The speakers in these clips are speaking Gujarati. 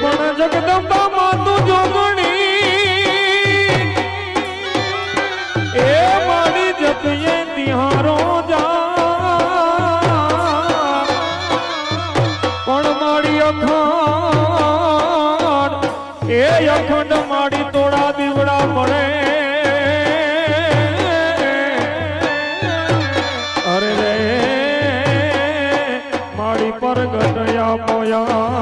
પણ જગદંબા માતું જોગણી. એ મારી જપીએ જા. પણ મારી અખંડ, એ અખંડ મારી તોડા દીવડા મળે અરે રે, મારી પરગટયા પોયા.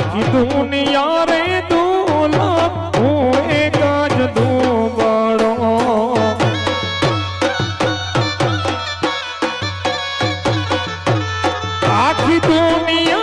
આખી દુનિયા રે દોલા હું એક જ દુબળો. આખી દુનિયા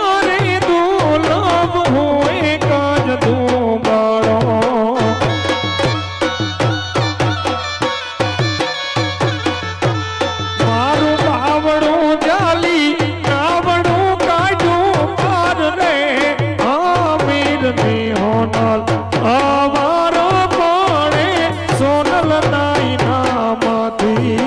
Hey.